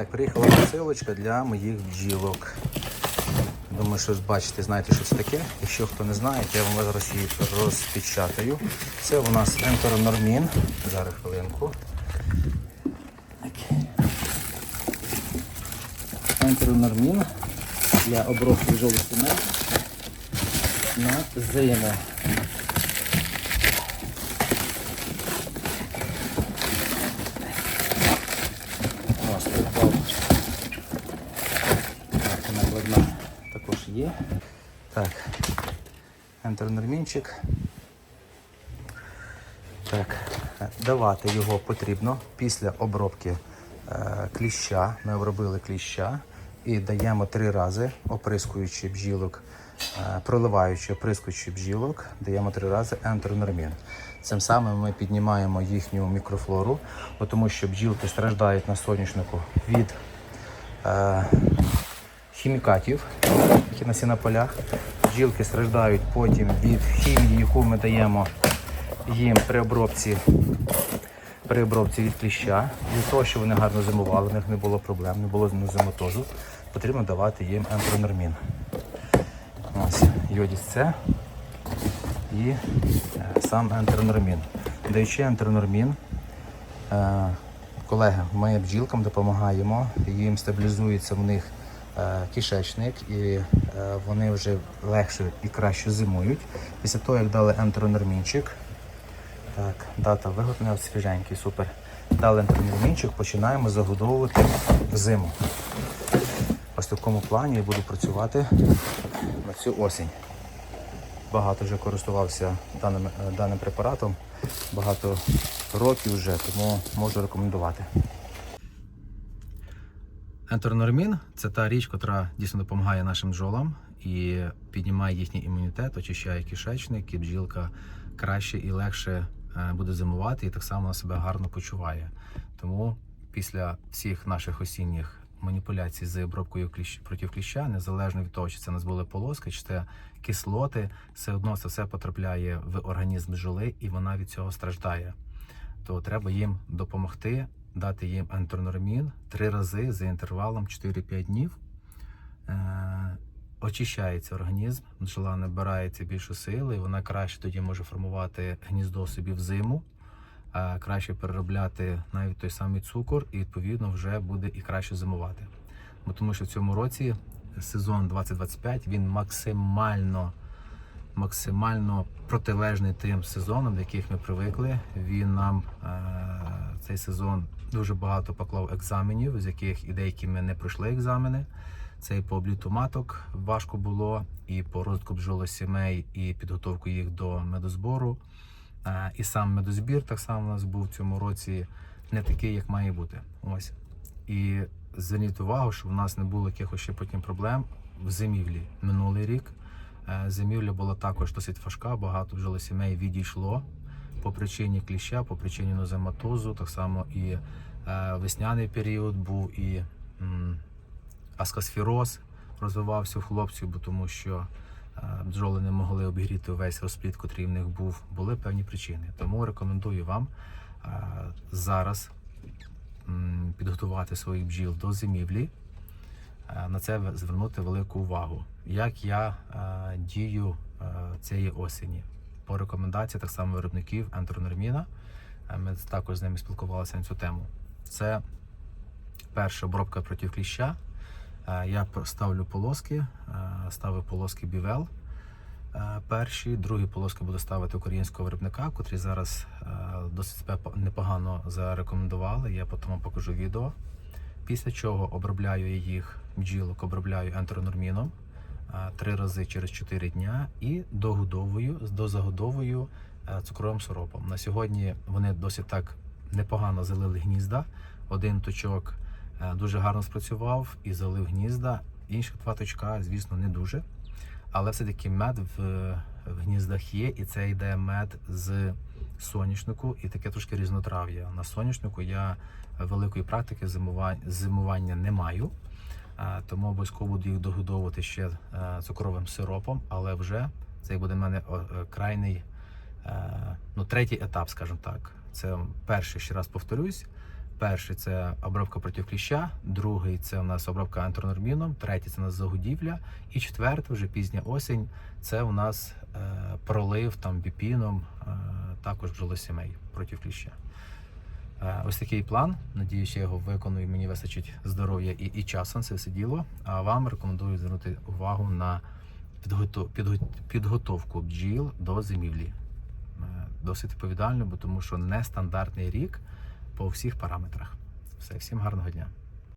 Так, приїхала посилочка для моїх бджілок. Думаю, що бачите, знаєте, що це таке. Якщо хто не знає, я вам зараз її розпечатаю. Це у нас ентеронормін. Зараз хвилинку. Ентеронормін для обробки жовтими на зиму. Ось прикол. Так, накладна також є. Так, ентеронормінчик. Так, давати його потрібно після обробки е, кліща. Ми обробили кліща і даємо три рази, оприскуючи бджілок, е, проливаючи, оприскуючи бджілок, даємо три рази ентеронормін. Цим самим ми піднімаємо їхню мікрофлору, тому що бджілки страждають на соняшнику від е, хімікатів, які на на полях. Бджілки страждають потім від хімії, яку ми даємо їм при обробці, при обробці від кліща. Для того, щоб вони гарно зимували, в них не було проблем, не було зимотозу, потрібно давати їм ентеронормін. Ось йодіс С і е, сам ентеронормін. Даючи ентеронормін, е, колеги, ми бджілкам допомагаємо, їм стабілізується в них кишечник і е, вони вже легше і краще зимують. Після того, як дали ентеронормінчик, так, дата виготовлення свіженький, супер. Дали ентеронормінчик, починаємо загодовувати зиму. Ось в такому плані я буду працювати на цю осінь. Багато вже користувався даним, е, даним препаратом, багато років вже, тому можу рекомендувати. Ентеронормін це та річ, яка дійсно допомагає нашим бджолам і піднімає їхній імунітет, очищає кишечник, і бджілка краще і легше е, буде зимувати, і так само вона себе гарно почуває. Тому після всіх наших осінніх маніпуляцій з обробкою проти кліща, незалежно від того, чи це у нас були полоски, чи це кислоти, все одно це все потрапляє в організм бджоли, і вона від цього страждає. То треба їм допомогти, дати їм антронормін три рази за інтервалом 4-5 днів. Е, очищається організм, бджола набирається більше сили, вона краще тоді може формувати гніздо собі в зиму, краще переробляти навіть той самий цукор, і відповідно вже буде і краще зимувати. Бо тому що в цьому році сезон 2025 він максимально максимально протилежний тим сезонам, до яких ми привикли. Він нам е, цей сезон дуже багато поклав екзаменів, з яких і деякі ми не пройшли екзамени. Це і по обліту маток важко було, і по розвитку бджолосімей, і підготовку їх до медозбору. Е, і сам медозбір так само у нас був в цьому році не такий, як має бути. Ось. І зверніть увагу, що в нас не було якихось ще потім проблем в зимівлі минулий рік. Е, Зимівля була також досить важка, багато бджолосімей відійшло по причині кліща, по причині нозематозу. Так само і е, весняний період був, і м, аскосфероз розвивався в хлопців, бо тому що е, бджоли не могли обігріти весь розплід, котрий в них був. Були певні причини. Тому рекомендую вам е, зараз підготувати своїх бджіл до зимівлі. На це звернути велику увагу. Як я дію цієї осені по рекомендації так само виробників ентеронорміна. Е, Ми також з ними спілкувалися на цю тему. Це перша обробка проти кліща. Е, Я ставлю полоски, е, ставив полоски бівел. е, Перші, другі полоски буду ставити українського виробника, котрі зараз досить себе непогано зарекомендували. Я потім покажу відео. Після чого обробляю їх бджілок, обробляю ентеронорміном три рази через 4 дня і догодовую, дозагодовую е, цукровим сиропом. На сьогодні вони досить так непогано залили гнізда. Один точок е, дуже гарно спрацював і залив гнізда. Інших два точка, звісно, не дуже. Але все-таки мед в, в гніздах є, і це йде мед з соняшнику, і таке трошки різнотрав'я. На соняшнику я великої практики зимування, зимування не маю, тому обов'язково буду їх догодовувати ще е, цукровим сиропом, але вже це буде в мене е, крайний, е, ну третій етап, скажімо так. Це перший, ще раз повторюсь, Перший це обробка проти кліща, другий це у нас обробка антронорміном, третій це у нас загудівля, і четвертий, вже пізня осінь, це у нас пролив там біпіном, також бджолосімей проти кліща. Е, Ось такий план. Надіюсь, я його виконую. Мені вистачить здоров'я і, і часу на це все діло. А вам рекомендую звернути увагу на підготов, підго- підготовку бджіл до зимівлі. Е, Досить відповідально, бо тому що нестандартний рік по всіх параметрах. Все, всім гарного дня.